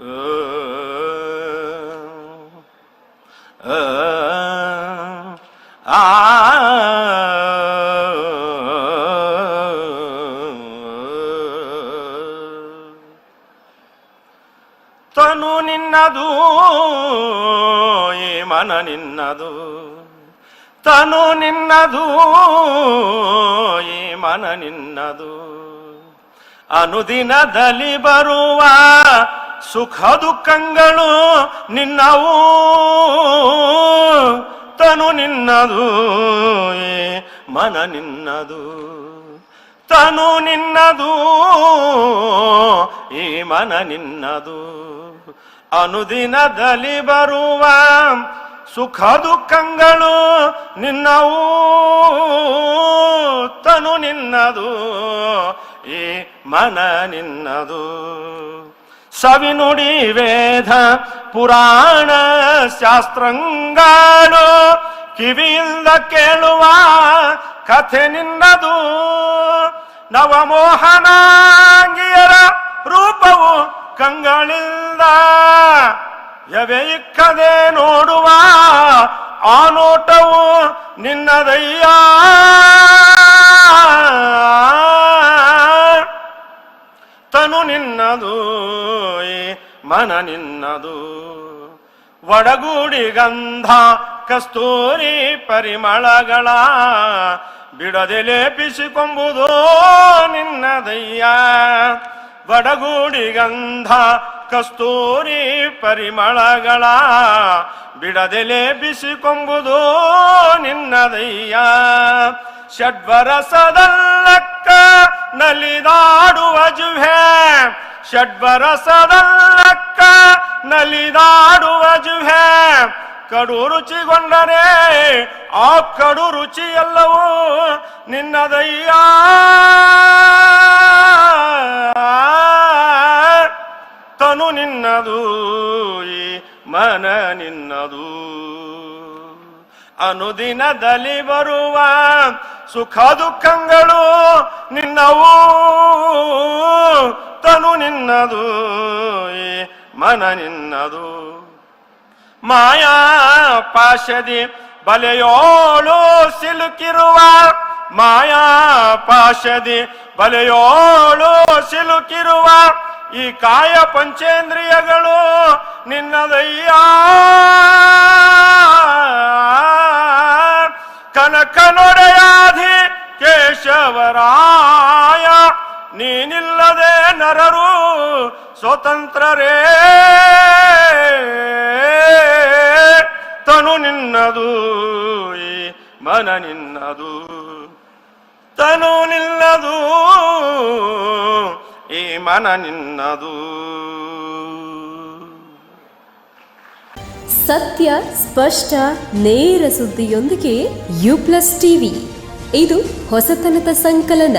ತನು ನಿನ್ನದು ಈ ಮನ ನಿನ್ನದು. ತನು ನಿನ್ನದು ಈ ಮನ ನಿನ್ನದು. ಅನುದಿನದಲ್ಲಿ ಬರುವ ಸುಖ ದುಃಖಗಳು ನಿನ್ನವು, ತನು ನಿನ್ನದು ಮನ ನಿನ್ನದು. ತನು ನಿನ್ನದು, ಈ ಮನ ನಿನ್ನದು. ಅನುದಿನದಲ್ಲಿ ಬರುವ ಸುಖ ದುಃಖಗಳು ನಿನ್ನವು, ತನು ನಿನ್ನದು, ಈ ಮನ ನಿನ್ನದು. ಸವಿನುಡಿ ವೇದ ಪುರಾಣ ಶಾಸ್ತ್ರಂಗಾಳು ಕಿವಿಯಿಂದ ಕೇಳುವ ಕಥೆ ನಿನ್ನದು. ನವಮೋಹನಾಂಗಿಯರ ರೂಪವು ಕಂಗಳಿಂದ ಎವೆ ಇಕ್ಕದೆ ನೋಡುವ ಆ ನೋಟವು ನಿನ್ನದಯ್ಯ. ಮನ ನಿನ್ನದು. ಒಡಗೂಡಿ ಗಂಧ, ಕಸ್ತೂರಿ ಪರಿಮಳಗಳ ಬಿಡದೆ ಲೇಪಿಸಿಕೊಂಬುದು ನಿನ್ನದಯ್ಯ ಒಡಗೂಡಿ ಗಂಧ, ಕಸ್ತೂರಿ ಪರಿಮಳಗಳ ಬಿಡದೆ ಲೇಪಿಸಿಕೊಂಬುದು ನಿನ್ನದಯ್ಯ ಷಡ್ವರಸದಲ್ಲಕ್ಕ ನಲಿದಾಡುವ ಜುಹೆ ಷಡ್ವರಸದಲ್ಲಕ್ಕ ನಲಿದಾಡುವ ಜುಹೆ. ಕಡು ರುಚಿಗೊಂಡರೆ ಆ ಕಡು ರುಚಿ ಎಲ್ಲವೂ ನಿನ್ನದಯ್ಯ. ತನು ನಿನ್ನದು ಮನ ನಿನ್ನದು. ಅನುದಿನದಲ್ಲಿ ಬರುವ ಸುಖ ದುಃಖಗಳು ನಿನ್ನವು. ತನು ನಿನ್ನದು, ಈ ಮನ ನಿನ್ನದು. ಮಾಯಾ ಪಾಶದಿ ಬಲೆಯೋಳು ಸಿಲುಕಿರುವ, ಮಾಯಾ ಪಾಶದಿ ಬಲೆಯೋಳು ಸಿಲುಕಿರುವ, ಈ ಕಾಯ ಪಂಚೇಂದ್ರಿಯಗಳು ನಿನ್ನದಯ್ಯ ಸ್ವತಂತ್ರರೇ ತನು ನಿನ್ನದು, ಈ ಮನ ನಿನ್ನದು. ತನು ನಿನ್ನದು ಈ ಮನ ನಿನ್ನದು. ಸತ್ಯ, ಸ್ಪಷ್ಟ, ನೇರ ಸುದ್ದಿಯೊಂದಿಗೆ ಯು ಪ್ಲಸ್ ಟಿವಿ. ಇದು ಹೊಸತನದ ಸಂಕಲನ.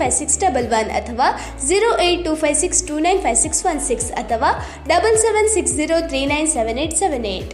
five six double one ಅಥವಾ zero eight two five six two nine five six one six ಅಥವಾ double seven six zero three nine seven eight seven eight